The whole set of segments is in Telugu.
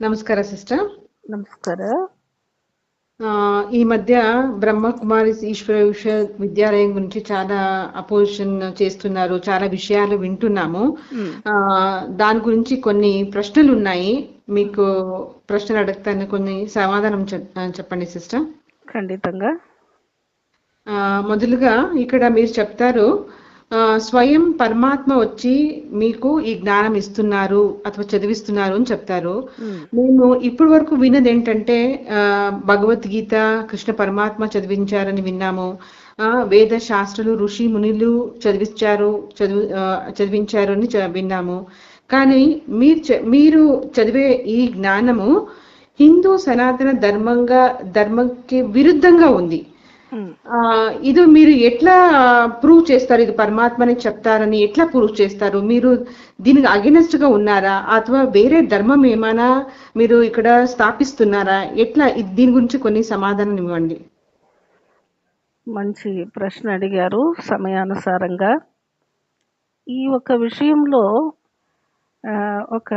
ನಮಸ್ಕಾರ ಸಿಸ್ಟರ್ ನಮಸ್ಕಾರ ఆ, ఈ మధ్య బ్రహ్మకుమారి ఈశ్వర విశ్వవిద్యాలయం గురించి చాలా అపోజిషన్ చేస్తున్నారు చాలా విషయాలు వింటున్నాము మ్మ్. ఆ, దాని గురించి కొన్ని ప్రశ్నలు ఉన్నాయి మీకు ప్రశ్నలు అడుగుతాను కొన్ని సమాధానం చెప్- చెప్పండి సిస్టర్ ఖండితంగా ఆ, మొదలుగా ఇక్కడ మీరు చెప్తారు ఆ, స్వయం పరమాత్మ వచ్చి మీకు ఈ జ్ఞానం ఇస్తున్నారు అథవా చదివిస్తున్నారు అని చెప్తారు. మ్మ్. ఇప్పటి వరకు విన్నది ఏంటంటే భగవద్గీత కృష్ణ పరమాత్మ చదివించారని విన్నాము. ఆ, వేద శాస్త్రాలు ఋషి మునులు చదివించారు చదివి చదివించారు అని చ- విన్నాము. కానీ మీరు మీరు చదివే ఈ జ్ఞానము హిందూ సనాతన ధర్మంగా ధర్మంకి విరుద్ధంగా ఉంది. ఇది మీరు ఎట్లా ప్రూవ్ చేస్తారు? ఇది పరమాత్మని చెప్తారని ఎట్లా ప్రూవ్ చేస్తారు? మీరు దీనికి అగెనెస్ట్గా ఉన్నారా? అథవా వేరే ధర్మం ఏమైనా మీరు ఇక్కడ స్థాపిస్తున్నారా? ఎట్లా? దీని గురించి కొన్ని సమాధానం ఇవ్వండి. మంచి ప్రశ్న అడిగారు సమయానుసారంగా. ఈ ఒక విషయంలో ఒక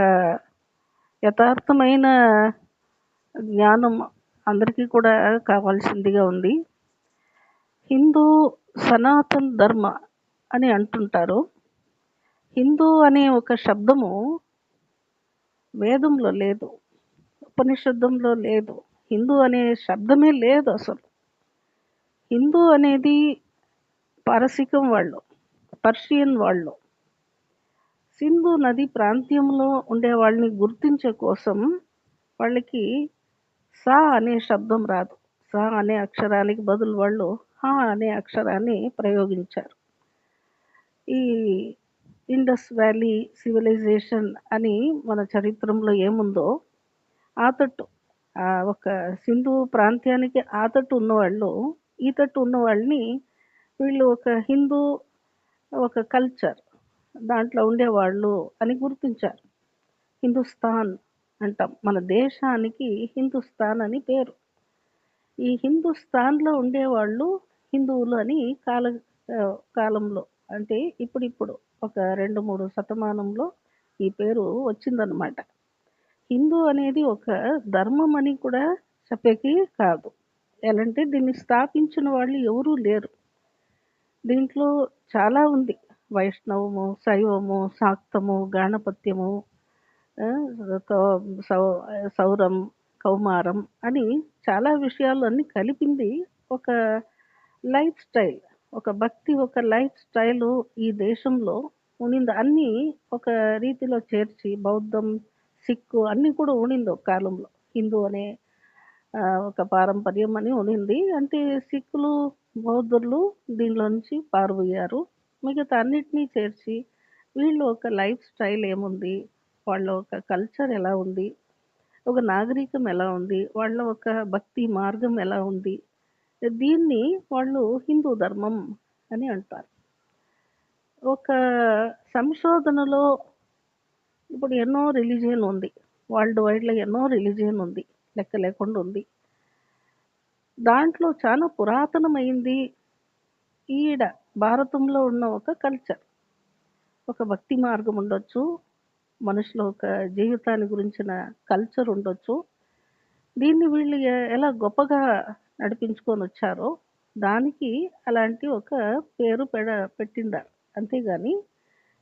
యథార్థమైన జ్ఞానం అందరికీ కూడా కావాల్సిందిగా ఉంది. హిందూ సనాతన్ ధర్మ అని అంటుంటారు. హిందూ అనే ఒక శబ్దము వేదంలో లేదు ఉపనిషత్తంలో లేదు. హిందూ అనే శబ్దమే లేదు అసలు. హిందూ అనేది పారసికం వాళ్ళు పర్షియన్ వాళ్ళు. సింధు నది ప్రాంతంలో ఉండే వాళ్ళని గుర్తించే కోసం వాళ్ళకి సా అనే శబ్దం రాదు. సా అనే అక్షరానికి బదులు వాళ్ళు హా అనే అక్షరాన్ని ప్రయోగించారు. ఈ ఇండస్ వ్యాలీ సివిలైజేషన్ అని మన చరిత్రంలో ఏముందో ఆతట్టు ఒక సింధు ప్రాంతానికి ఆతట్టు ఉన్నవాళ్ళు ఈతట్టు ఉన్నవాళ్ళని ఉన్న వాళ్ళని వీళ్ళు ఒక హిందూ ఒక కల్చర్ దాంట్లో ఉండేవాళ్ళు అని గుర్తించారు. హిందుస్థాన్ అంటాం. మన దేశానికి హిందుస్థాన్ అని పేరు. ఈ హిందుస్థాన్లో ఉండేవాళ్ళు హిందువులు అని కాల కాలంలో అంటే ఇప్పుడిప్పుడు ఒక రెండు మూడు శతమానంలో ఈ పేరు వచ్చిందనమాట హిందూ అనేది ఒక ధర్మం అని కూడా చెప్పేకి కాదు. ఎలాంటి దీన్ని స్థాపించిన వాళ్ళు ఎవరూ లేరు. దీంట్లో చాలా ఉంది. వైష్ణవము శైవము శాక్తము గాణపత్యము కౌ- సౌ- సౌరం కౌమారం అని చాలా విషయాలు అన్నీ కలిపింది ఒక లైఫ్ స్టైల్. ఒక భక్తి ఒక లైఫ్ స్టైల్ ఈ దేశంలో ఉనింది. అన్నీ ఒక రీతిలో చేర్చి బౌద్ధం సిక్కు అన్నీ కూడా ఉనింది ఒక కాలంలో. హిందూ అనే ఒక పారంపర్యం అని ఉనింది. అంటే సిక్కులు బౌద్ధులు దీనిలో నుంచి పారుపోయారు మిగతా అన్నిటినీ చేర్చి వీళ్ళు ఒక లైఫ్ స్టైల్ ఏముంది? వాళ్ళ ఒక కల్చర్ ఎలా ఉంది? ఒక నాగరికం ఎలా ఉంది? వాళ్ళ ఒక భక్తి మార్గం ఎలా ఉంది? దీన్ని వాళ్ళు హిందూ ధర్మం అని అంటారు. ఒక సంశోధనలో ఇప్పుడు ఎన్నో రిలీజియన్ ఉంది. వరల్డ్ వైడ్లో ఎన్నో రిలీజియన్ ఉంది. లెక్క లేకుండా ఉంది. దాంట్లో చాలా పురాతనమైంది ఈడ భారతంలో ఉన్న ఒక కల్చర్. ఒక భక్తి మార్గం ఉండొచ్చు మనుషుల ఒక జీవితాన్ని గురించిన కల్చర్ ఉండొచ్చు. దీన్ని వీళ్ళు ఎలా గొప్పగా నడిపించుకొని వచ్చారో దానికి అలాంటి ఒక పేరు పెడ పెట్టిండారు అంతేగాని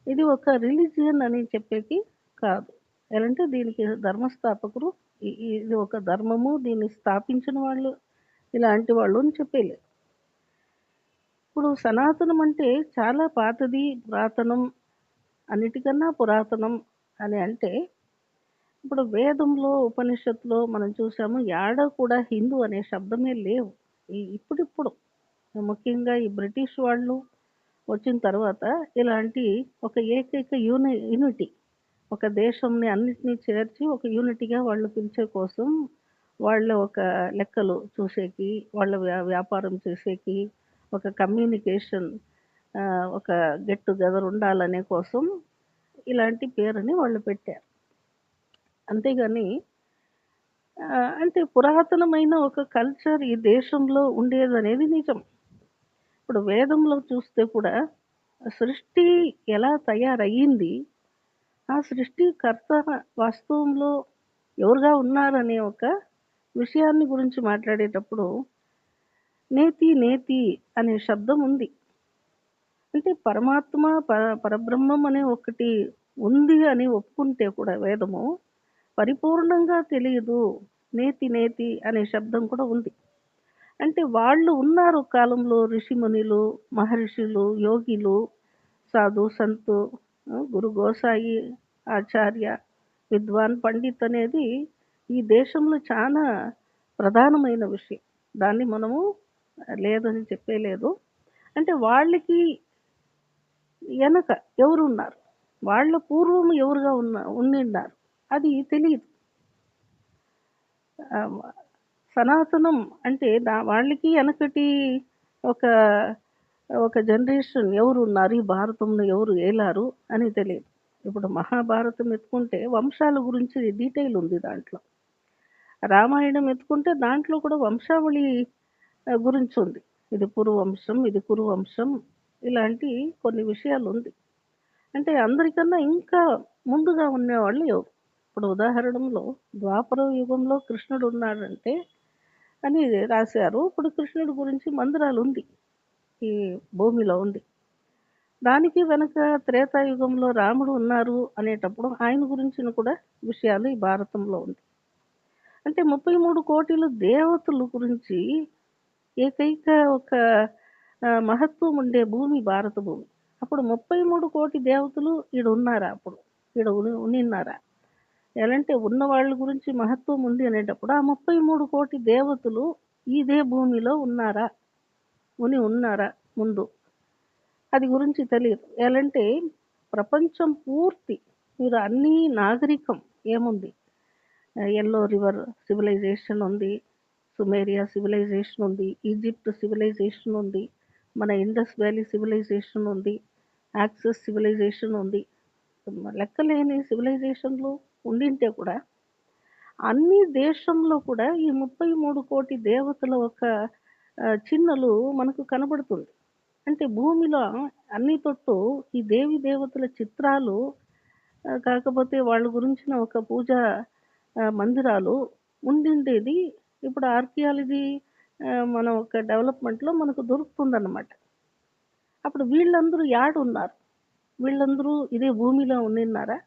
ఇది ఒక రిలీజియన్ అని చెప్పేకి కాదు. ఎలాంటి దీనికి ధర్మస్థాపకులు ఇది ఒక ధర్మము దీన్ని స్థాపించిన వాళ్ళు ఇలాంటి వాళ్ళు అని చెప్పేలేదు ఇప్పుడు సనాతనం అంటే చాలా పాతది పురాతనం అన్నిటికన్నా పురాతనం అని అంటే ఇప్పుడు వేదంలో ఉపనిషత్తులో మనం చూసాము యాడ కూడా హిందూ అనే శబ్దమే లేవు. ఈ ఇప్పుడిప్పుడు. ముఖ్యంగా ఈ బ్రిటిష్ వాళ్ళు వచ్చిన తర్వాత ఇలాంటి ఒక ఏకైక యూని యూనిటీ ఒక దేశంని అన్నిటినీ చేర్చి ఒక యూనిటీగా వాళ్ళు పిలిచే కోసం వాళ్ళ ఒక లెక్కలు చూసేకి వాళ్ళ వ్యా- వ్యాపారం చేసేకి ఒక కమ్యూనికేషన్ ఒక గెట్ టుగెదర్ ఉండాలనే కోసం ఇలాంటి పేరుని వాళ్ళు పెట్టారు. అంతేగాని అంటే పురాతనమైన ఒక కల్చర్ ఈ దేశంలో ఉండేదనేది నిజం. ఇప్పుడు వేదంలో చూస్తే కూడా సృష్టి ఎలా తయారయ్యింది ఆ సృష్టికర్త వాస్తవంలో ఎవరుగా ఉన్నారనే ఒక విషయాన్ని గురించి మాట్లాడేటప్పుడు నేతి నేతి అనే శబ్దం ఉంది. అంటే పరమాత్మ పర పరబ్రహ్మం అనే ఒకటి ఉంది అని ఒప్పుకుంటే కూడా వేదము పరిపూర్ణంగా తెలియదు. నేతి నేతి అనే శబ్దం కూడా ఉంది. అంటే వాళ్ళు ఉన్నారు కాలంలో ఋషిమునిలు మహర్షులు యోగిలు సాధు సంతు గురు గోసాయి ఆచార్య విద్వాన్ పండిత్ అనేది ఈ దేశంలో చాలా ప్రధానమైన విషయం. దాన్ని మనము లేదని చెప్పేలేదు అంటే వాళ్ళకి వెనక ఎవరు ఉన్నారు వాళ్ళ పూర్వం ఎవరుగా ఉన్న ఉండిన్నారు అది తెలియదు సనాతనం అంటే దా వాళ్ళకి వెనకటి ఒక ఒక జనరేషన్ ఎవరు ఉన్నారు ఈ భారతంలో ఎవరు ఏలారు అని తెలియదు ఇప్పుడు మహాభారతం ఎత్తుకుంటే వంశాల గురించి డీటెయిల్ ఉంది దాంట్లో. రామాయణం ఎత్తుకుంటే దాంట్లో కూడా వంశావళి గురించి ఉంది. ఇది పురువంశం ఇది కురువంశం ఇలాంటి కొన్ని విషయాలు ఉంది. అంటే అందరికన్నా ఇంకా ముందుగా ఉండేవాళ్ళు ఎవరు? ఇప్పుడు ఉదాహరణలో ద్వాపర యుగంలో కృష్ణుడు ఉన్నాడంటే అని రాశారు. ఇప్పుడు కృష్ణుడి గురించి మందిరాలు ఉంది. ఈ భూమిలో ఉంది. దానికి వెనక త్రేతాయుగంలో రాముడు ఉన్నారు అనేటప్పుడు ఆయన గురించిన కూడా విషయాలు ఈ భారతంలో ఉంది. అంటే ముప్పై మూడు కోటిలు దేవతల గురించి ఏకైక ఒక మహత్వం ఉండే భూమి భారత భూమి. అప్పుడు ముప్పై మూడు కోటి దేవతలు ఈడు ఉన్నారా? అప్పుడు ఈడ ఉని- ఉన్నారా ఎలాంటి ఉన్న వాళ్ళ గురించి మహత్వం ఉంది అనేటప్పుడు ఆ ముప్పై మూడు కోటి దేవతలు ఇదే భూమిలో ఉన్నారా? ఉని ఉన్నారా ముందు? అది గురించి తెలియదు. ఎలాంటి ప్రపంచం పూర్తి మీరు అన్ని నాగరికం ఏముంది? ఎల్లో రివర్ సివిలైజేషన్ ఉంది సుమేరియా సివిలైజేషన్ ఉంది ఈజిప్ట్ సివిలైజేషన్ ఉంది మన ఇండస్ వ్యాలీ సివిలైజేషన్ ఉంది యాక్సెస్ సివిలైజేషన్ ఉంది. లెక్కలేని సివిలైజేషన్లు ఉండింటే కూడా అన్ని దేశంలో కూడా ఈ ముప్పై మూడు కోటి దేవతల ఒక చిన్నలు మనకు కనబడుతుంది. అంటే భూమిలో అన్ని తొట్టు ఈ దేవి దేవతల చిత్రాలు కాకపోతే వాళ్ళ గురించిన ఒక పూజా మందిరాలు ఉండిండేది. ఇప్పుడు ఆర్కియాలజీ మన ఒక డెవలప్మెంట్లో మనకు దొరుకుతుందన్నమాట. అప్పుడు వీళ్ళందరూ యాడ్ ఉన్నారు వీళ్ళందరూ ఇదే భూమిలో ఉండిన్నారా?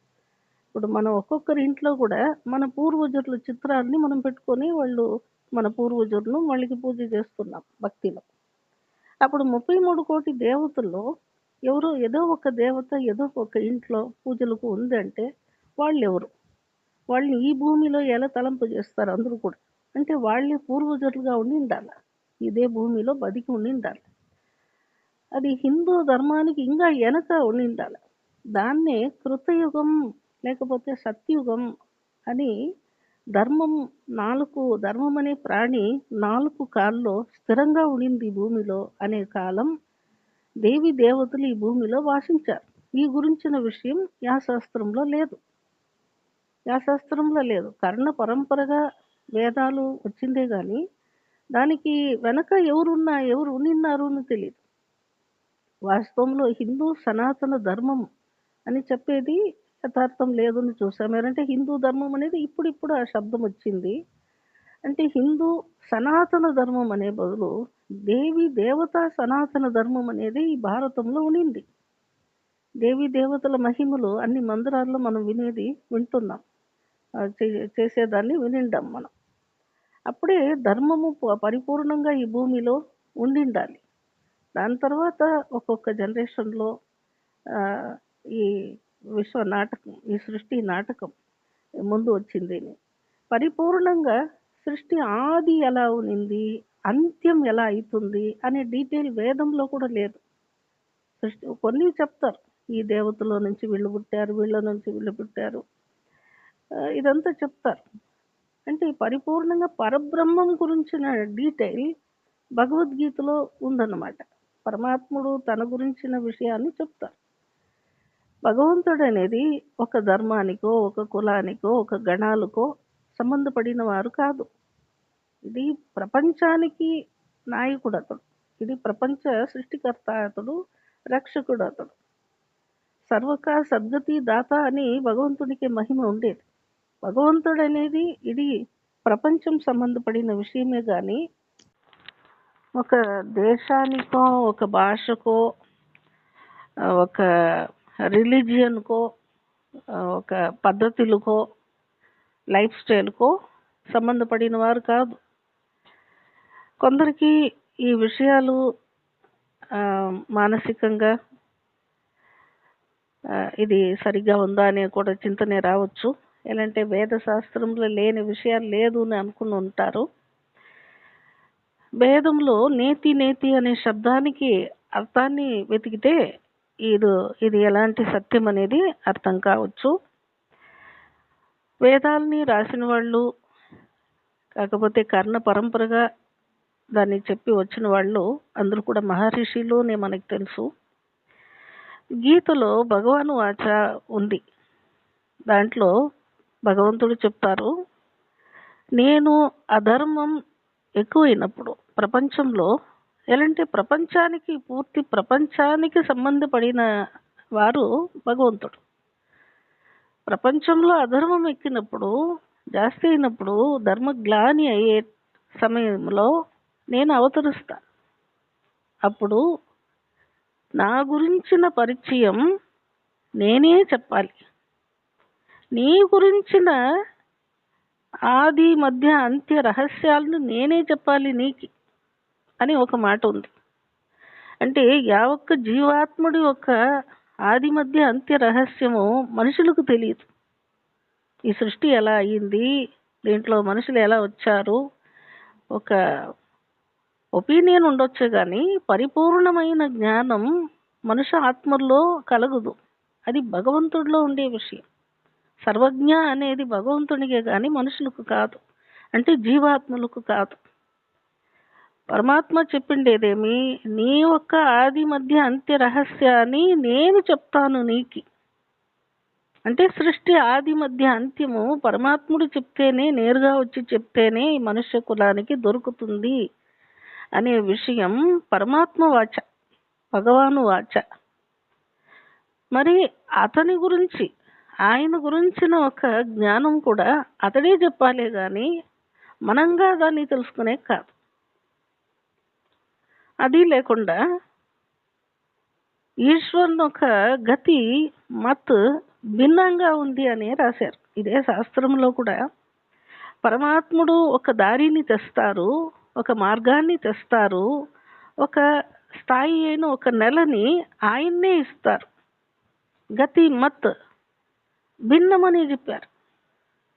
ఇప్పుడు మనం ఒక్కొక్కరి ఇంట్లో కూడా మన పూర్వజుల చిత్రాన్ని మనం పెట్టుకొని వాళ్ళు మన పూర్వజులను వాళ్ళకి పూజ చేస్తున్నాం భక్తిలో. అప్పుడు ముప్పై మూడు కోటి దేవతల్లో ఎవరో ఏదో ఒక దేవత ఏదో ఒక ఇంట్లో పూజలకు ఉందంటే వాళ్ళు ఎవరు వాళ్ళని ఈ భూమిలో ఎలా తలంపు చేస్తారు అందరూ కూడా? అంటే వాళ్ళే పూర్వజులుగా ఉండి ఉండాలి ఇదే భూమిలో బతికి ఉండి ఉండాలి అది హిందూ ధర్మానికి ఇంకా వెనక ఉండి ఉండాలి దాన్నే కృతయుగం లేకపోతే సత్యుగం అని ధర్మం నాలుగు ధర్మం అనే ప్రాణి నాలుగు కాల్లో స్థిరంగా ఉండింది భూమిలో అనే కాలం దేవి దేవతలు ఈ భూమిలో వాసించారు. ఈ గురించిన విషయం యాశాస్త్రంలో లేదు. యాశాస్త్రంలో లేదు. కర్ణ పరంపరగా వేదాలు వచ్చిందే కానీ దానికి వెనక ఎవరున్నా ఎవరు ఉన్నారు అని తెలియదు వాస్తవంలో హిందూ సనాతన ధర్మం అని చెప్పేది యథార్థం లేదని చూసాం ఏంటంటే హిందూ ధర్మం అనేది ఇప్పుడిప్పుడు ఆ శబ్దం వచ్చింది. అంటే హిందూ సనాతన ధర్మం అనే బదులు దేవి దేవత సనాతన ధర్మం అనేది ఈ భారతంలో ఉనింది దేవి దేవతల మహిమలు అన్ని మందిరాల్లో మనం వినేది వింటున్నాం. చే- చేసేదాన్ని వినిండాం మనం. అప్పుడే ధర్మము పరిపూర్ణంగా ఈ భూమిలో ఉండిండాలి. దాని తర్వాత ఒక్కొక్క జనరేషన్లో ఈ విశ్వ నాటకం ఈ సృష్టి నాటకం ముందు వచ్చింది పరిపూర్ణంగా సృష్టి ఆది ఎలా ఉనింది అంత్యం ఎలా అవుతుంది అనే డీటెయిల్ వేదంలో కూడా లేదు. సృష్టి కొన్ని చెప్తారు. ఈ దేవతలో నుంచి వీళ్ళు పుట్టారు వీళ్ళ నుంచి వీళ్ళు పుట్టారు. ఇదంతా చెప్తారు. అంటే పరిపూర్ణంగా పరబ్రహ్మం గురించిన డీటెయిల్ భగవద్గీతలో ఉందన్నమాట. పరమాత్ముడు తన గురించిన విషయాన్ని చెప్తారు. భగవంతుడు అనేది ఒక ధర్మానికో ఒక కులానికో ఒక గణాలకో సంబంధపడిన వారు కాదు. ఇది ప్రపంచానికి నాయకుడు అతడు ఇది ప్రపంచ సృష్టికర్త అతడు రక్షకుడు అతడు సర్వక సద్గతి దాత అని భగవంతునికి మహిమ ఉండేది. భగవంతుడు అనేది ఇది ప్రపంచం సంబంధపడిన విషయమే కానీ ఒక దేశానికో ఒక భాషకో ఒక రిలీజియన్కో ఒక పద్ధతులకో లైఫ్ స్టైల్కో సంబంధపడిన వారు కాదు. కొందరికి ఈ విషయాలు మానసికంగా ఇది సరిగ్గా ఉందా అనే కూడా చింతనే రావచ్చు. ఎలాంటి వేద శాస్త్రంలో లేని విషయాలు లేదు అని అనుకుని ఉంటారు. వేదంలో నేతి నేతి అనే శబ్దానికి అర్థాన్ని వెతికితే ఇది ఇది ఎలాంటి సత్యం అనేది అర్థం కావచ్చు. వేదాలని రాసిన వాళ్ళు కాకపోతే కర్ణ పరంపరగా దాన్ని చెప్పి వచ్చిన వాళ్ళు అందరూ కూడా మహర్షిలోనే మనకు తెలుసు. గీతలో భగవాను వాచ ఉంది. దాంట్లో భగవంతుడు చెప్తారు నేను అధర్మం ఎక్కువైనప్పుడు ప్రపంచంలో ఎలాంటి ప్రపంచానికి పూర్తి ప్రపంచానికి సంబంధపడిన వారు భగవంతుడు. ప్రపంచంలో అధర్మం ఎక్కినప్పుడు జాస్తి అయినప్పుడు ధర్మగ్లాని అయ్యే సమయంలో నేను అవతరిస్తా. అప్పుడు నా గురించిన పరిచయం నేనే చెప్పాలి. నీ గురించిన ఆది మధ్య అంత్య రహస్యాలను నేనే చెప్పాలి నీకి. అని ఒక మాట ఉంది. అంటే యావొక్క జీవాత్ముడి యొక్క ఆది మధ్య అంత్య రహస్యము మనుషులకు తెలియదు ఈ సృష్టి ఎలా అయ్యింది దీంట్లో మనుషులు ఎలా వచ్చారు? ఒక ఒపీనియన్ ఉండొచ్చు కానీ పరిపూర్ణమైన జ్ఞానం మనుషు ఆత్మల్లో కలగదు. అది భగవంతుడిలో ఉండే విషయం. సర్వజ్ఞ అనేది భగవంతునికే కానీ మనుషులకు కాదు. అంటే జీవాత్మలకు కాదు. పరమాత్మ చెప్పిండేదేమి నీ యొక్క ఆది మధ్య అంత్య రహస్యాన్ని నేను చెప్తాను నీకి. అంటే సృష్టి ఆది మధ్య అంత్యము పరమాత్ముడు చెప్తేనే నేరుగా వచ్చి చెప్తేనే ఈ మనుష్య కులానికి దొరుకుతుంది అనే విషయం పరమాత్మ వాచ భగవాను వాచ. మరి అతని గురించి ఆయన గురించిన ఒక జ్ఞానం కూడా అతడే చెప్పాలే కానీ మనంగా దాన్ని తెలుసుకునే కాదు. అది లేకుండా ఈశ్వరుని ఒక గతి మత్ భిన్నంగా ఉంది అని రాశారు. ఇదే శాస్త్రంలో కూడా పరమాత్ముడు ఒక దారిని తెస్తారు ఒక మార్గాన్ని తెస్తారు ఒక స్థాయి అయిన ఒక నెలని ఆయన్నే ఇస్తారు. గతి మత్ భిన్నమని చెప్పారు.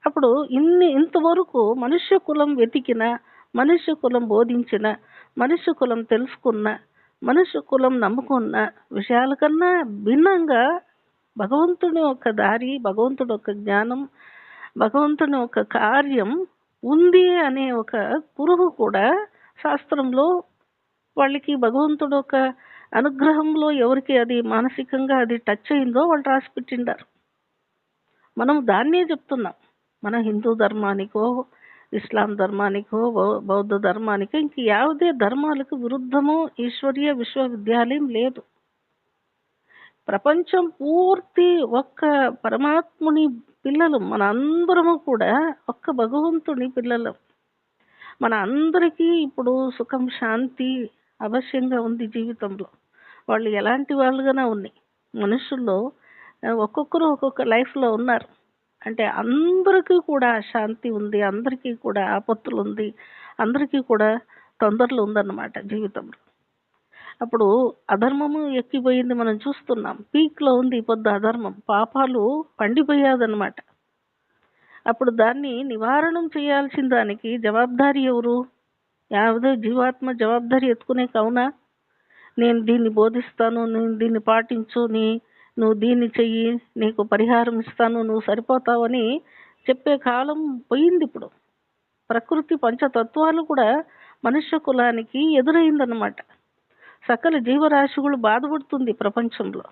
అప్పుడు ఇన్ని ఇంతవరకు మనుష్య కులం వెతికిన మనుష్య కులం బోధించిన మనిషి కులం తెలుసుకున్న మనిషి కులం నమ్ముకున్న విషయాల కన్నా భిన్నంగా భగవంతుని యొక్క దారి భగవంతుడు యొక్క జ్ఞానం భగవంతుని యొక్క కార్యం ఉంది అనే ఒక కురుహు కూడా శాస్త్రంలో వాళ్ళకి భగవంతుడు ఒక అనుగ్రహంలో ఎవరికి అది మానసికంగా అది టచ్ అయిందో వాళ్ళు రాసి పెట్టిండారు. మనం దాన్నే చెప్తున్నాం. మన హిందూ ధర్మానికో ఇస్లాం ధర్మానికో బౌ- బౌద్ధ ధర్మానికో ఇంక ಯಾವುದೇ ధర్మాలకు విరుద్ధము ఈశ్వరీయ విశ్వవిద్యాలయం లేదు ప్రపంచం పూర్తి ఒక్క పరమాత్ముని పిల్లలు మన అందరము కూడా ఒక్క భగవంతుని పిల్లలు మన అందరికీ ఇప్పుడు సుఖం శాంతి అవశ్యంగా ఉంది జీవితంలో వాళ్ళు ఎలాంటి వాళ్ళుగానే ఉన్నాయి మనుషుల్లో ఆ, ఒక్కొక్కరు ఒక్కొక్క లైఫ్లో ఉన్నారు అంటే అందరికీ కూడా శాంతి ఉంది అందరికీ కూడా ఆపత్తులు ఉంది అందరికీ కూడా తొందరలు ఉందన్నమాట జీవితంలో. అప్పుడు అధర్మము ఎక్కిపోయింది మనం చూస్తున్నాం. పీక్లో ఉంది పొద్దు అధర్మం. పాపాలు పండిపోయాదన్నమాట. అప్పుడు దాన్ని నివారణం చేయాల్సిన దానికి జవాబారి ఎవరు? యావదో జీవాత్మ జవాబారి ఎత్తుకునే కావునా? నేను దీన్ని బోధిస్తాను నేను దీన్ని పాటించు నీ నువ్వు దీన్ని చెయ్యి నీకు పరిహారం ఇస్తాను నువ్వు సరిపోతావని చెప్పే కాలం పోయింది ఇప్పుడు. ప్రకృతి పంచతత్వాలు కూడా మనుష్య కులానికి ఎదురైందన్నమాట. సకల జీవరాశులు బాధపడుతుంది ప్రపంచంలో.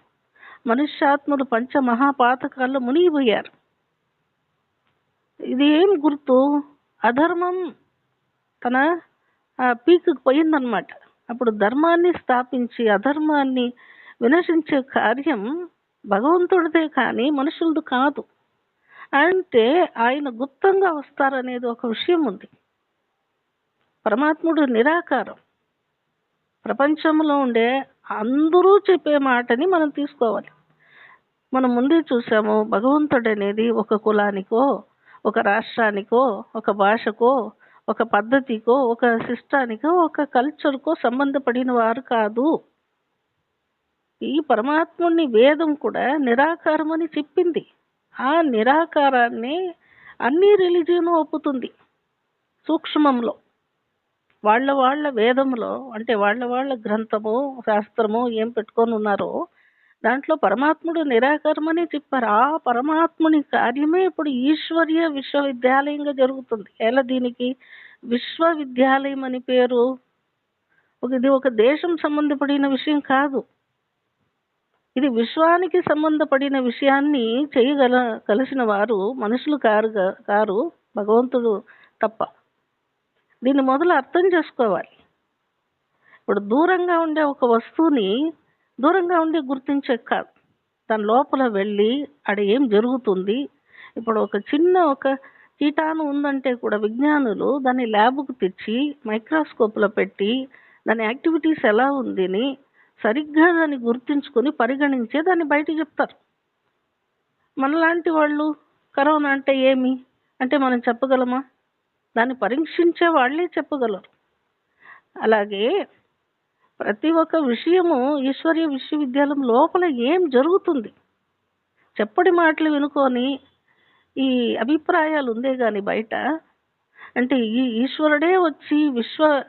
మనుష్యాత్మలు పంచ మహాపాతకాల్లో మునిగిపోయారు. ఇది ఏం గుర్తు? అధర్మం తన పీక్కి పోయిందనమాట అప్పుడు ధర్మాన్ని స్థాపించి అధర్మాన్ని వినశించే కార్యం భగవంతుడిదే కానీ మనుషులది కాదు. అంటే ఆయన గుప్తంగా వస్తారనేది ఒక విషయం ఉంది. పరమాత్ముడు నిరాకారం. ప్రపంచంలో ఉండే అందరూ చెప్పే మాటని మనం తీసుకోవాలి. మనం ముందే చూసాము భగవంతుడు అనేది ఒక కులానికో ఒక రాష్ట్రానికో ఒక భాషకో ఒక పద్ధతికో ఒక సిస్టానికో ఒక కల్చర్కో సంబంధపడిన వారు కాదు. ఈ పరమాత్ముని వేదం కూడా నిరాకారం అని చెప్పింది. ఆ నిరాకారాన్ని అన్ని రిలీజియన్ ఒప్పుతుంది. సూక్ష్మంలో. వాళ్ళ వాళ్ళ వేదంలో అంటే వాళ్ళ వాళ్ళ గ్రంథము శాస్త్రము ఏం పెట్టుకొని ఉన్నారో దాంట్లో పరమాత్ముడు నిరాకారమని చెప్పారు. ఆ పరమాత్ముని కార్యమే ఇప్పుడు ఈశ్వర్య విశ్వవిద్యాలయంగా జరుగుతుంది. ఎలా దీనికి? విశ్వవిద్యాలయం అని పేరు. ఇది ఒక దేశం సంబంధపడిన విషయం కాదు. ఇది విశ్వానికి సంబంధపడిన విషయాన్ని చేయగల కలిసిన వారు మనుషులు కారు కారు భగవంతుడు తప్ప. దీన్ని మొదలు అర్థం చేసుకోవాలి. ఇప్పుడు దూరంగా ఉండే ఒక వస్తువుని దూరంగా ఉండి గుర్తించే కాదు. దాని లోపల వెళ్ళి ఆడ ఏం జరుగుతుంది? ఇప్పుడు ఒక చిన్న ఒక కీటాను ఉందంటే కూడా విజ్ఞానులు దాన్ని ల్యాబ్కు తెచ్చి మైక్రోస్కోప్లో పెట్టి దాని యాక్టివిటీస్ ఎలా ఉందిని సరిగ్గా దాన్ని గుర్తించుకొని పరిగణించే దాన్ని బయట చెప్తారు. మనలాంటి వాళ్ళు కరోనా అంటే ఏమి? అంటే మనం చెప్పగలమా? దాన్ని పరీక్షించే వాళ్ళే చెప్పగలరు. అలాగే ప్రతి ఒక్క విషయము ఈశ్వర్య విశ్వవిద్యాలయం లోపల ఏం జరుగుతుంది? చెప్పడి మాటలు వినుకొని ఈ అభిప్రాయాలు ఉందే కానీ బయట అంటే ఈ ఈశ్వరుడే వచ్చి విశ్వ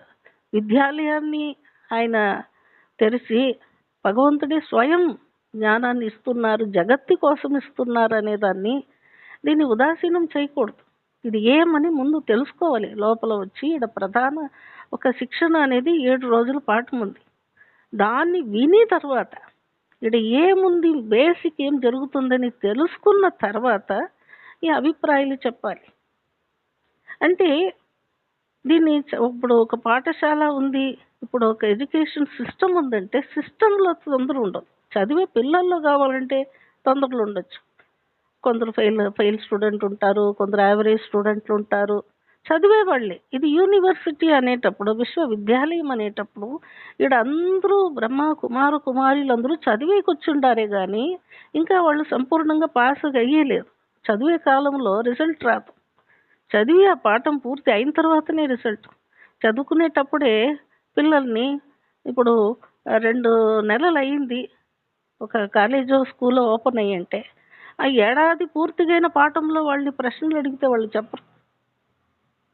విద్యాలయాన్ని ఆయన తెరిచి భగవంతుడే స్వయం జ్ఞానాన్ని ఇస్తున్నారు జగత్తి కోసం ఇస్తున్నారు అనే దాన్ని దీన్ని ఉదాసీనం చేయకూడదు. ఇది ఏమని ముందు తెలుసుకోవాలి. లోపల వచ్చి ఇక్కడ ప్రధాన ఒక శిక్షణ అనేది ఏడు రోజుల పాఠం ఉంది. దాన్ని విని తర్వాత ఇక్కడ ఏముంది బేసిక్ ఏం జరుగుతుందని తెలుసుకున్న తర్వాత ఈ అభిప్రాయాలు చెప్పాలి. అంటే దీన్ని చ- ఇప్పుడు ఒక పాఠశాల ఉంది ఇప్పుడు ఒక ఎడ్యుకేషన్ సిస్టమ్ ఉందంటే సిస్టంలో తొందర ఉండదు చదివే పిల్లల్లో కావాలంటే తొందరలు ఉండొచ్చు. కొందరు ఫెయిల్ ఫెయిల్ స్టూడెంట్ ఉంటారు కొందరు యావరేజ్ స్టూడెంట్లు ఉంటారు. చదివే వాళ్ళే. ఇది యూనివర్సిటీ అనేటప్పుడు విశ్వవిద్యాలయం అనేటప్పుడు ఇక్కడ అందరూ బ్రహ్మ కుమార కుమారులు అందరూ చదివే కూర్చుండారే కానీ ఇంకా వాళ్ళు సంపూర్ణంగా పాస్ అయ్యేలేరు చదివే కాలంలో రిజల్ట్ రాదు. చదివి ఆ పాఠం పూర్తి అయిన తర్వాతనే రిజల్ట్. చదువుకునేటప్పుడే పిల్లల్ని ఇప్పుడు రెండు నెలలు అయింది ఒక కాలేజో స్కూల్ ఓపెన్ అయ్యంటే ఆ ఏడాది పూర్తిగైన పాఠంలో వాళ్ళని ప్రశ్నలు అడిగితే వాళ్ళు చెప్పరు.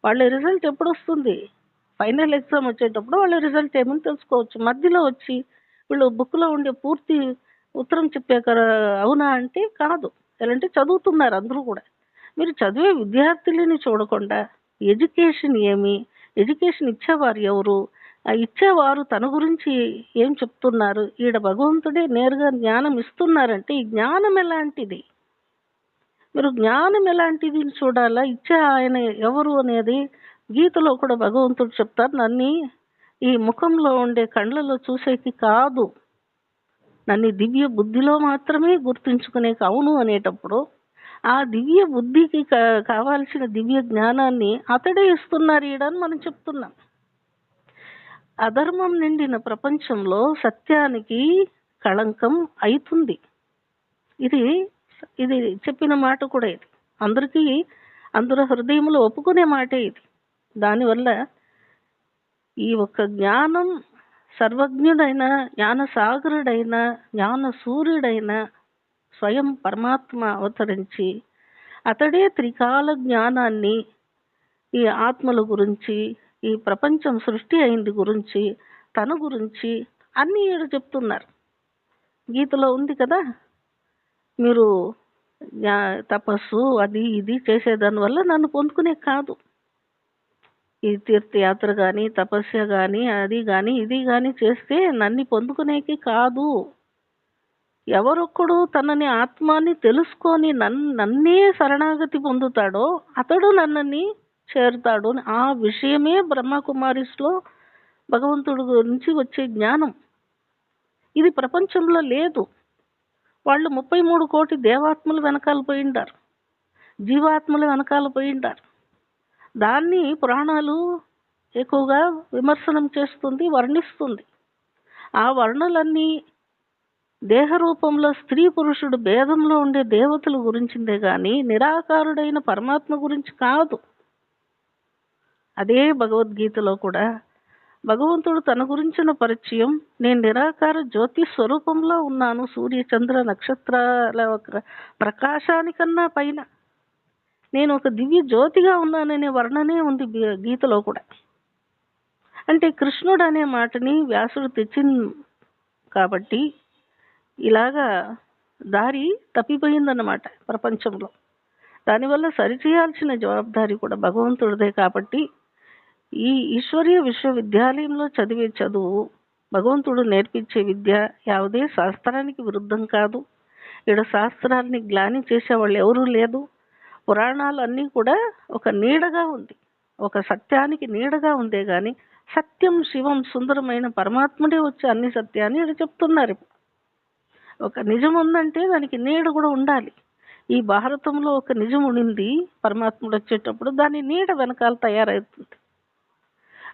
వాళ్ళ రిజల్ట్ ఎప్పుడు వస్తుంది ఫైనల్ ఎగ్జామ్ వచ్చేటప్పుడు వాళ్ళ రిజల్ట్ ఏమని తెలుసుకోవచ్చు? మధ్యలో వచ్చి వీళ్ళు బుక్లో ఉండే పూర్తి ఉత్తరం చెప్పాక అవునా అంటే కాదు. ఎలాంటి చదువుతున్నారు అందరూ కూడా. మీరు చదివే విద్యార్థులని చూడకుండా ఎడ్యుకేషన్ ఏమి? ఎడ్యుకేషన్ ఇచ్చేవారు ఎవరు? ఇచ్చేవారు తన గురించి ఏం చెప్తున్నారు? ఈడ భగవంతుడే నేరుగా జ్ఞానం ఇస్తున్నారంటే ఈ జ్ఞానం ఎలాంటిది? మీరు జ్ఞానం ఎలాంటిది చూడాలా? ఇచ్చే ఆయన ఎవరు అనేది గీతలో కూడా భగవంతుడు చెప్తారు. నన్ను ఈ ముఖంలో ఉండే కండ్లలో చూసేకి కాదు. నన్ను దివ్య బుద్ధిలో మాత్రమే గుర్తుంచుకునేకి అవును అనేటప్పుడు ఆ దివ్య బుద్ధికి కావాల్సిన దివ్య జ్ఞానాన్ని అతడే ఇస్తున్నారు ఈడని మనం చెప్తున్నాం. అధర్మం నిండిన ప్రపంచంలో సత్యానికి కళంకం అవుతుంది ఇది ఇది చెప్పిన మాట కూడా ఇది. అందరికీ అందరూ హృదయంలో ఒప్పుకునే మాటే ఇది. దానివల్ల ఈ ఒక్క జ్ఞానం సర్వజ్ఞుడైన జ్ఞాన సాగరుడైన జ్ఞాన సూర్యుడైన స్వయం పరమాత్మ అవతరించి అతడే త్రికాల జ్ఞానాన్ని ఈ ఆత్మల గురించి ఈ ప్రపంచం సృష్టి అయింది గురించి తన గురించి అన్ని ఈడ చెప్తున్నారు. గీతలో ఉంది కదా? మీరు తపస్సు అది ఇది చేసేదాని వల్ల నన్ను పొందుకునే కాదు. ఈ తీర్థయాత్ర కానీ తపస్య కానీ అది కానీ ఇది కానీ చేస్తే నన్ను పొందుకునేకి కాదు. ఎవరొక్కడు తనని ఆత్మాని తెలుసుకొని నన్ నన్నే శరణాగతి పొందుతాడో అతడు నన్నని చేరుతాడు అని ఆ విషయమే బ్రహ్మకుమారిస్లో భగవంతుడి గురించి వచ్చే జ్ఞానం. ఇది ప్రపంచంలో లేదు. వాళ్ళు ముప్పై మూడు కోటి దేవాత్మలు వెనకాల పోయిండారు. జీవాత్మలు వెనకాల పోయింటారు దాన్ని పురాణాలు ఎక్కువగా విమర్శనం చేస్తుంది వర్ణిస్తుంది. ఆ వర్ణలన్నీ దేహ రూపంలో స్త్రీ పురుషుడు భేదంలో ఉండే దేవతల గురించిందే కానీ నిరాకారుడైన పరమాత్మ గురించి కాదు. అదే భగవద్గీతలో కూడా భగవంతుడు తన గురించిన పరిచయం నేను నిరాకార జ్యోతి స్వరూపంలో ఉన్నాను సూర్య చంద్ర నక్షత్రాల ప్రకాశానికన్నా పైన. నేను ఒక దివ్య జ్యోతిగా ఉన్నాననే వర్ణనే ఉంది గీతలో కూడా. అంటే కృష్ణుడు అనే మాటని వ్యాసుడు తెచ్చింది కాబట్టి ఇలాగా దారి తప్పిపోయిందన్నమాట ప్రపంచంలో. దానివల్ల సరిచేయాల్సిన జవాబుదారి కూడా భగవంతుడిదే కాబట్టి ఈ ఈశ్వరీయ విశ్వవిద్యాలయంలో చదివే చదువు భగవంతుడు నేర్పించే విద్య ಯಾವುದೇ శాస్త్రానికి విరుద్ధం కాదు ఇక్కడ శాస్త్రాలని గ్లాని చేసే వాళ్ళు ఎవరూ లేదు పురాణాలు అన్నీ కూడా ఒక నీడగా ఉంది ఒక సత్యానికి నీడగా ఉందే గాని సత్యం శివం సుందరమైన పరమాత్ముడే వచ్చి అన్ని సత్యాన్ని ఇక్కడ చెప్తున్నారు ఒక నిజం ఉందంటే దానికి నీడ కూడా ఉండాలి ఈ భారతంలో ఒక నిజం ఉండింది పరమాత్ముడు వచ్చేటప్పుడు దాని నీడ వెనకాల తయారవుతుంది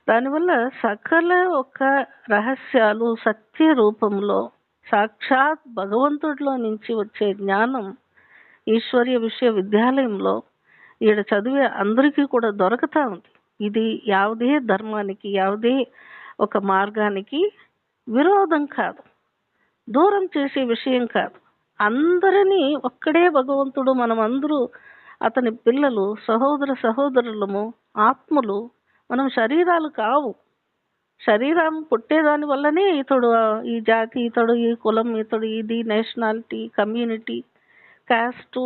దానివల్ల సకల ఒక రహస్యాలు సత్య రూపంలో సాక్షాత్ భగవంతుడిలో నుంచి వచ్చే జ్ఞానం ఈశ్వర్య విశ్వవిద్యాలయంలో ఈడ చదివే అందరికీ కూడా దొరకతా ఉంది ఇది ಯಾವುದೇ ధర్మానికి ಯಾವುದೇ ఒక మార్గానికి విరోధం కాదు దూరం చేసే విషయం కాదు అందరినీ ఒక్కడే భగవంతుడు మనం అందరూ అతని పిల్లలు సహోదర సహోదరులము ఆత్మలు మనం శరీరాలు కావు. శరీరం పుట్టేదాని వల్లనే ఇతడు ఈ జాతి ఇతడు ఈ కులం ఇతడు ఇది నేషనాలిటీ కమ్యూనిటీ కాస్టు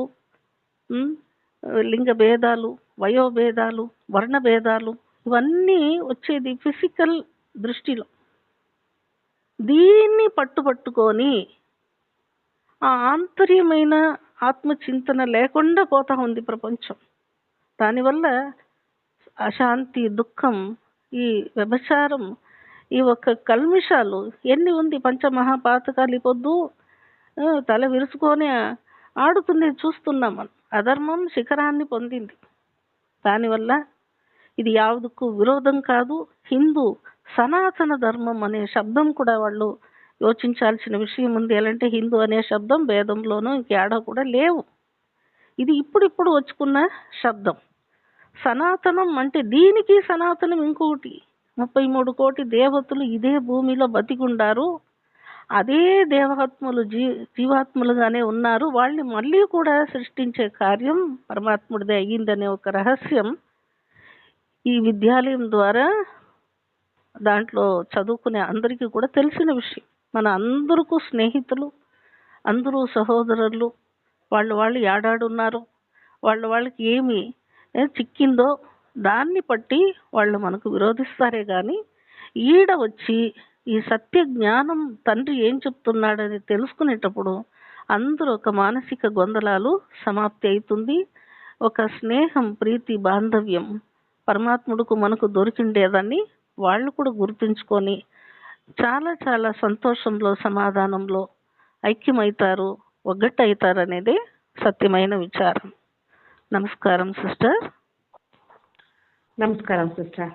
లింగ భేదాలు వయోభేదాలు వర్ణ భేదాలు ఇవన్నీ వచ్చేది ఫిజికల్ దృష్టిలో. దీన్ని పట్టుపట్టుకొని ఆ ఆంతర్యమైన ఆత్మచింతన లేకుండా పోతా ఉంది ప్రపంచం. దానివల్ల అశాంతి దుఃఖం ఈ వ్యభచారం ఈ ఒక్క కల్మిషాలు ఎన్ని ఉంది? పంచమహాపాతకాలు పొద్దు తల విరుచుకొని ఆడుతుంది చూస్తున్నాం. మనం అధర్మం శిఖరాన్ని పొందింది. దానివల్ల ఇది యావదుకు విరోధం కాదు హిందూ సనాతన ధర్మం అనే శబ్దం కూడా వాళ్ళు యోచించాల్సిన విషయం ఉంది. ఎలాంటి హిందూ అనే శబ్దం వేదంలోనూ ఇంకేడో కూడా లేవు. ఇది ఇప్పుడిప్పుడు వచ్చుకున్న శబ్దం. సనాతనం అంటే దీనికి సనాతనం ఇంకోటి. ముప్పై మూడు కోటి దేవతలు ఇదే భూమిలో బతికుండారు. అదే దేవాత్ములు జీ జీవాత్ములుగానే ఉన్నారు. వాళ్ళని మళ్ళీ కూడా సృష్టించే కార్యం పరమాత్ముడిదే అయ్యిందనే ఒక రహస్యం ఈ విద్యాలయం ద్వారా దాంట్లో చదువుకునే అందరికీ కూడా తెలిసిన విషయం. మన అందరికీ స్నేహితులు అందరూ సహోదరులు వాళ్ళు వాళ్ళు ఏడాడున్నారు. వాళ్ళ వాళ్ళకి ఏమి చిక్కిందో దాన్ని పట్టి వాళ్ళు మనకు విరోధిస్తారే కానీ ఈడ వచ్చి ఈ సత్య జ్ఞానం తండ్రి ఏం చెప్తున్నాడని తెలుసుకునేటప్పుడు అందరూ ఒక మానసిక గొందలాలు సమాప్తి అవుతుంది ఒక స్నేహం ప్రీతి బాంధవ్యం పరమాత్ముడుకు మనకు దొరికిండేదాన్ని వాళ్ళు కూడా గుర్తుంచుకొని చాలా చాలా సంతోషంలో సమాధానంలో ఐక్యమవుతారు ఒగ్గట్టవుతారు అనేది సత్యమైన విచారం. నమస్కారం సిస్టర్ నమస్కారం సిస్టర్